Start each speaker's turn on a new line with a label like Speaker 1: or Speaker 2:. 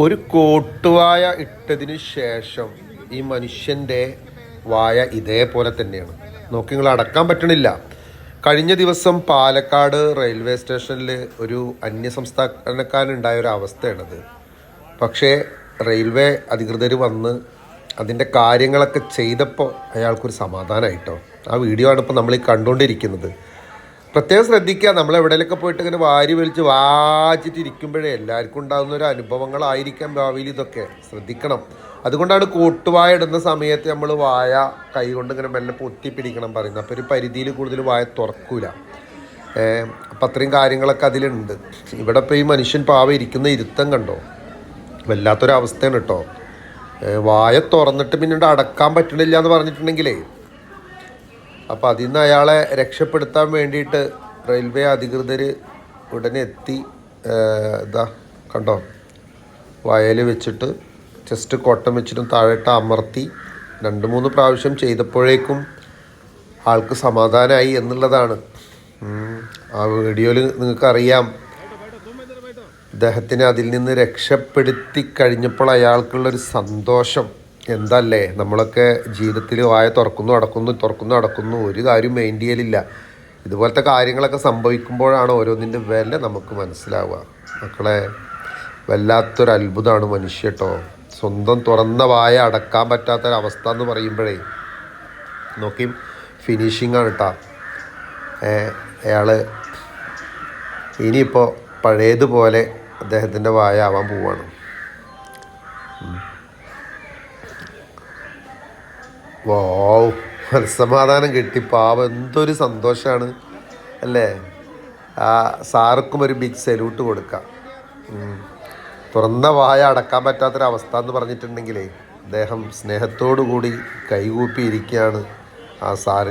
Speaker 1: ഒരു കോട്ടുവായ ഇട്ടതിന് ശേഷം ഈ മനുഷ്യന്റെ വായ ഇതേപോലെ തന്നെയാണ്. നോക്കി നിങ്ങൾ അടക്കാൻ പറ്റണില്ല. കഴിഞ്ഞ ദിവസം പാലക്കാട് റെയിൽവേ സ്റ്റേഷനിൽ ഒരു അന്യസംസ്ഥാനക്കാരനുണ്ടായ ഒരു അവസ്ഥയാണത്. പക്ഷേ റെയിൽവേ അധികൃതർ വന്ന് അതിന്റെ കാര്യങ്ങളൊക്കെ ചെയ്തപ്പോൾ അയാൾക്കൊരു സമാധാനമായിട്ടോ ആ വീഡിയോ ആണ് ഇപ്പോൾ നമ്മൾ ഈ കണ്ടുകൊണ്ടിരിക്കുന്നത് പ്രത്യേകം ശ്രദ്ധിക്കുക. നമ്മൾ എവിടെയൊക്കെ പോയിട്ട് ഇങ്ങനെ വാരി വലിച്ച് വാച്ചിട്ട് ഇരിക്കുമ്പോഴേ എല്ലാവർക്കും ഉണ്ടാകുന്ന ഒരു അനുഭവങ്ങളായിരിക്കാം ഭാവിയിൽ ഇതൊക്കെ. ശ്രദ്ധിക്കണം. അതുകൊണ്ടാണ് കൂട്ടുവായ ഇടുന്ന സമയത്ത് നമ്മൾ വായ കൈ കൊണ്ട് ഇങ്ങനെ മെല്ലെ പൊത്തി പിടിക്കണം പറയുന്നത്. അപ്പോൾ ഒരു പരിധിയിൽ കൂടുതൽ വായ തുറക്കൂല. അപ്പം അത്രയും കാര്യങ്ങളൊക്കെ അതിലുണ്ട്. ഇവിടെ ഇപ്പോൾ ഈ മനുഷ്യൻ പാവ ഇരിക്കുന്ന ഇരുത്തം കണ്ടോ? വല്ലാത്തൊരവസ്ഥയാണ് കേട്ടോ. വായ തുറന്നിട്ട് പിന്നീട് അടക്കാൻ പറ്റണില്ല എന്ന് പറഞ്ഞിട്ടുണ്ടെങ്കിലേ അപ്പോൾ അതിൽ നിന്ന് അയാളെ രക്ഷപ്പെടുത്താൻ വേണ്ടിയിട്ട് റെയിൽവേ അധികൃതർ ഉടനെ എത്തി ഇതാ കണ്ടോ വയൽ വെച്ചിട്ട് ജസ്റ്റ് കോട്ടം വെച്ചിട്ടും താഴോട്ട് അമർത്തി രണ്ട് മൂന്ന് പ്രാവശ്യം ചെയ്തപ്പോഴേക്കും ആൾക്ക് സമാധാനമായി എന്നുള്ളതാണ്. ആ വീഡിയോയിൽ നിങ്ങൾക്കറിയാം അദ്ദേഹത്തിനെ അതിൽ നിന്ന് രക്ഷപ്പെടുത്തി കഴിഞ്ഞപ്പോൾ അയാൾക്കുള്ളൊരു സന്തോഷം എന്തല്ലേ? നമ്മളൊക്കെ ജീവിതത്തിൽ വായ തുറക്കുന്നു അടക്കുന്നു തുറക്കുന്നു അടക്കുന്നു. ഒരു കാര്യം മെയിൻ ചെയ്യലില്ല. ഇതുപോലത്തെ കാര്യങ്ങളൊക്കെ സംഭവിക്കുമ്പോഴാണ് ഓരോന്നിന്റെ വില നമുക്ക് മനസ്സിലാവുക. മക്കളെ വല്ലാത്തൊരു അത്ഭുതമാണ് മനുഷ്യ കേട്ടോ സ്വന്തം തുറന്ന വായ അടക്കാൻ പറ്റാത്തൊരവസ്ഥ എന്ന് പറയുമ്പോഴേ നോക്കി ഫിനിഷിംഗ് ആണ് കേട്ടോ അയാൾ ഇനിയിപ്പോൾ പഴയതുപോലെ അദ്ദേഹത്തിന്റെ വായ ആവാൻ പോവാണ്. വാവ് മനസ്സമാധാനം കിട്ടി. പാവം എന്തൊരു സന്തോഷമാണ് അല്ലേ? ആ സാർക്കും ഒരു ബിഗ് സല്യൂട്ട് കൊടുക്കാം. തുറന്ന വായ അടക്കാൻ പറ്റാത്തൊരവസ്ഥ എന്ന് പറഞ്ഞിട്ടുണ്ടെങ്കിലേ അദ്ദേഹം സ്നേഹത്തോടു കൂടി കൈകൂപ്പിയിരിക്കുകയാണ് ആ സാറിന്.